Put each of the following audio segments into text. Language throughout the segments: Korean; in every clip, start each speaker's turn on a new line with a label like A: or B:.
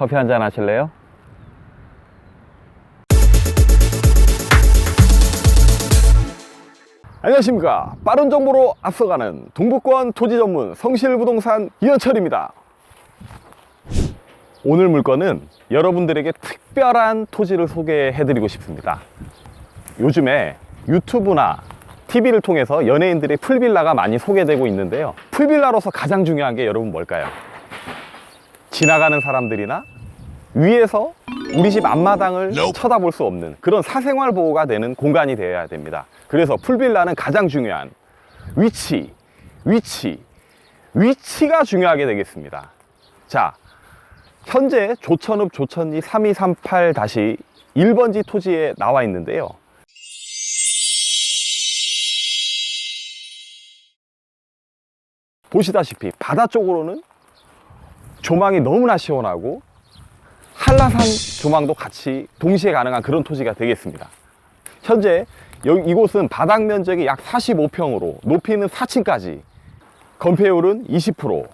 A: 커피 한 잔 하실래요? 안녕하십니까 빠른 정보로 앞서가는 동북권 토지 전문 성실부동산 이현철입니다 오늘 물건은 여러분들에게 특별한 토지를 소개해 드리고 싶습니다 요즘에 유튜브나 TV를 통해서 연예인들의 풀빌라가 많이 소개되고 있는데요 풀빌라로서 가장 중요한 게 여러분 뭘까요? 지나가는 사람들이나 위에서 우리 집 앞마당을 쳐다볼 수 없는 그런 사생활 보호가 되는 공간이 되어야 됩니다. 그래서 풀빌라는 가장 중요한 위치, 위치, 위치가 중요하게 되겠습니다. 자, 현재 조천읍 조천리 3238-1번지 토지에 나와 있는데요. 보시다시피 바다 쪽으로는 조망이 너무나 시원하고 한라산 조망도 같이 동시에 가능한 그런 토지가 되겠습니다. 현재 여기 이곳은 바닥 면적이 약 45평으로 높이는 4층까지 건폐율은 20%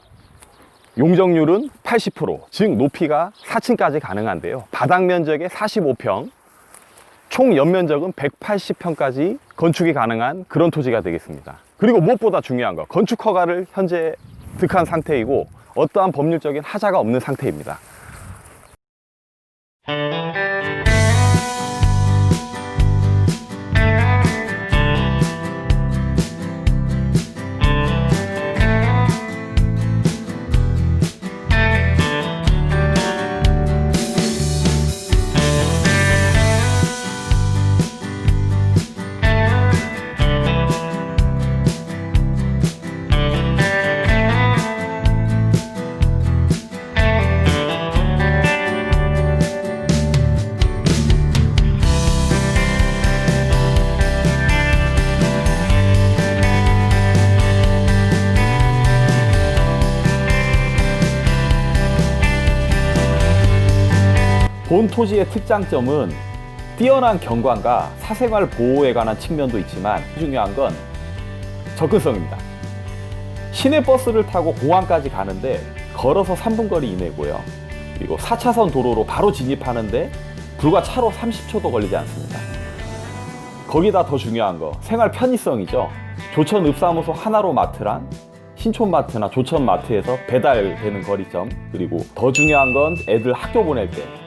A: 용적률은 80%, 즉 높이가 4층까지 가능한데요. 바닥 면적의 45평, 총 연면적은 180평까지 건축이 가능한 그런 토지가 되겠습니다. 그리고 무엇보다 중요한 거, 건축 허가를 현재 득한 상태이고 어떠한 법률적인 하자가 없는 상태입니다. Thank you. 본 토지의 특장점은 뛰어난 경관과 사생활 보호에 관한 측면도 있지만 중요한 건 접근성입니다. 시내 버스를 타고 공항까지 가는데 걸어서 3분 거리 이내고요. 그리고 4차선 도로로 바로 진입하는데 불과 차로 30초도 걸리지 않습니다. 거기다 더 중요한 거 생활 편의성이죠. 조천 읍사무소 하나로 마트랑 신촌마트나 조천마트에서 배달되는 거리점 그리고 더 중요한 건 애들 학교 보낼 때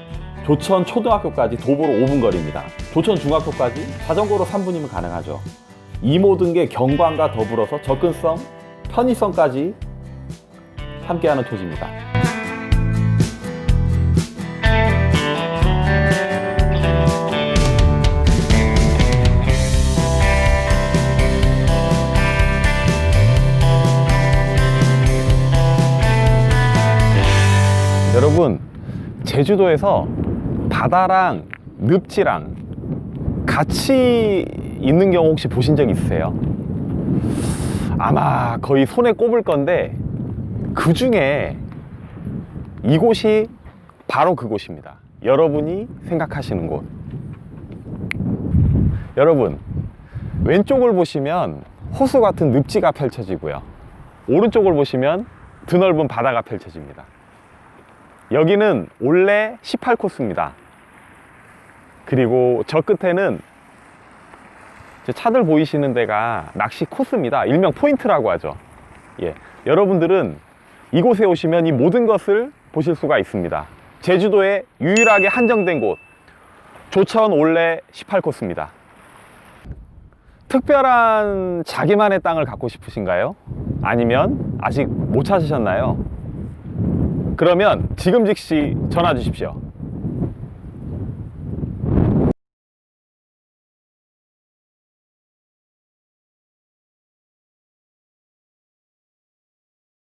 A: 조천 초등학교까지 도보로 5분 거리입니다. 조천 중학교까지 자전거로 3분이면 가능하죠. 이 모든 게 경관과 더불어서 접근성, 편의성까지 함께하는 토지입니다. 여러분, 제주도에서 바다랑 늪지랑 같이 있는 경우 혹시 보신 적 있으세요? 아마 거의 손에 꼽을 건데 그 중에 이곳이 바로 그곳입니다. 여러분이 생각하시는 곳. 여러분, 왼쪽을 보시면 호수 같은 늪지가 펼쳐지고요. 오른쪽을 보시면 드넓은 바다가 펼쳐집니다. 여기는 올해 18코스입니다. 그리고 저 끝에는 저 차들 보이시는 데가 낚시 코스입니다. 일명 포인트라고 하죠. 예. 여러분들은 이곳에 오시면 이 모든 것을 보실 수가 있습니다. 제주도에 유일하게 한정된 곳, 조천 올레 18코스입니다. 특별한 자기만의 땅을 갖고 싶으신가요? 아니면 아직 못 찾으셨나요? 그러면 지금 즉시 전화 주십시오.